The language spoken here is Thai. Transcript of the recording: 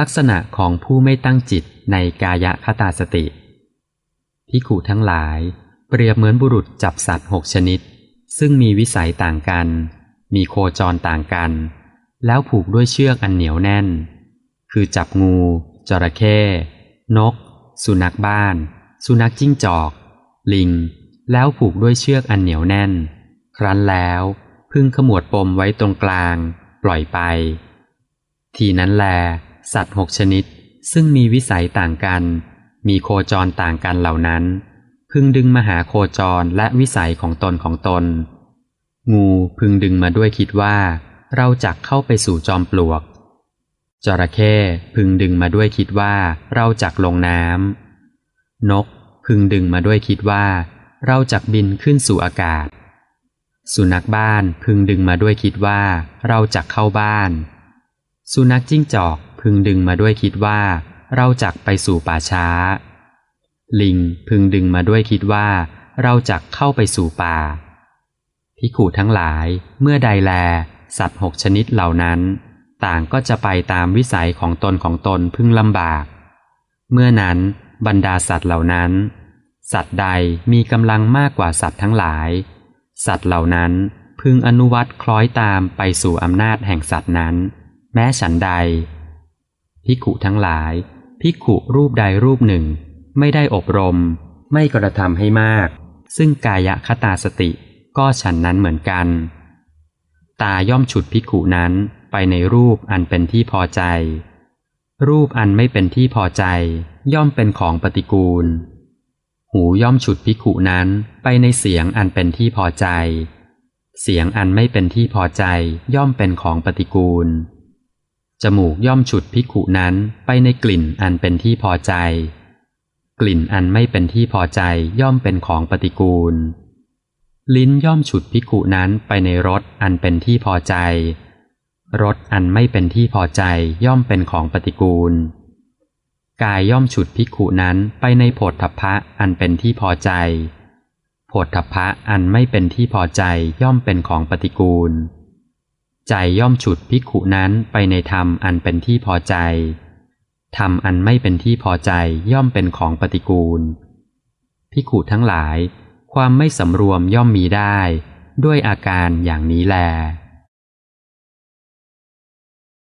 ลักษณะของผู้ไม่ตั้งจิตในกายคตาสติพิขุทั้งหลาย เปรียบเหมือนบุรุษจับสัตว์หกชนิด ซึ่งมีวิสัยต่างกัน มีโคจรต่างกัน แล้วผูกด้วยเชือกอันเหนียวแน่น คือจับงู จระเข้ นก สุนัขบ้าน สุนัขจิ้งจอก ลิง แล้วผูกด้วยเชือกอันเหนียวแน่น ครั้นแล้วพึ่งขมวดปมไว้ตรงกลาง ปล่อยไป ทีนั้นแล สัตว์หกชนิด ซึ่งมีวิสัยต่างกัน มีโคจรต่างกันเหล่านั้น พึงดึงมาหาโคจรและวิสัยของตนของตน งูพึงดึงมาด้วยคิดว่า เราจักเข้าไปสู่จอมปลวก จระเข้พึงดึงมาด้วยคิดว่า เราจักลงน้ำนกพึงดึงมาด้วยคิดว่า เราจักบินขึ้นสู่อากาศ สุนัขบ้านพึงดึงมาด้วยคิดว่า เราจักเข้าบ้าน สุนัขจิ้งจอก พึงดึงมาด้วยคิดว่า เราจักไปสู่ป่าช้า ลิงพึงดึงมาด้วยคิดว่า เราจักเข้าไปสู่ป่าพิขูทั้งหลายเมื่อใดแล สัตว์หกชนิดเหล่านั้น ต่างก็จะไปตามวิสัยของตนของตนพึงลำบาก เมื่อนั้นบรรดาสัตว์เหล่านั้น สัตว์ใดมีกำลังมากกว่าสัตว์ทั้งหลาย สัตว์เหล่านั้นพึงอนุวัตคล้อยตามไปสู่อำนาจแห่งสัตว์นั้น แม้ฉันใด พิขุทั้งหลาย พิขุรูปใดรูปหนึ่ง ไม่ได้อบรม ไม่กระทำให้มาก ซึ่งกายคตาสติก็ฉันนั้นเหมือนกัน ตาย่อมฉุดพิขุนั้นไปในรูปอันเป็นที่พอใจ รูปอันไม่เป็นที่พอใจ ย่อมเป็นของปฏิกูล หูย่อมฉุดพิขุนั้นไปในเสียงอันเป็นที่พอใจ เสียงอันไม่เป็นที่พอใจย่อมเป็นของปฏิกูล จมูกย่อมฉุดพิขุนั้นไปในกลิ่นอันเป็นที่พอใจ กลิ่นอันไม่เป็นที่พอใจย่อมเป็นของปฏิกูล ลิ้นย่อมฉุดพิขุนั้นไปในรสอันเป็นที่พอใจ รสอันไม่เป็นที่พอใจย่อมเป็นของปฏิกูล กายย่อมฉุดพิขุนั้นไปในโผฏฐัพพะอันเป็นที่พอใจ โผฏฐัพพะอันไม่เป็นที่พอใจย่อมเป็นของปฏิกูล ใจย่อมฉุดพิขุนั้นไปในธรรมอันเป็นที่พอใจ ธรรมอันไม่เป็นที่พอใจย่อมเป็นของปฏิกูลพิขุทั้งหลาย ความไม่สำรวมย่อมมีได้ ด้วยอาการอย่างนี้แล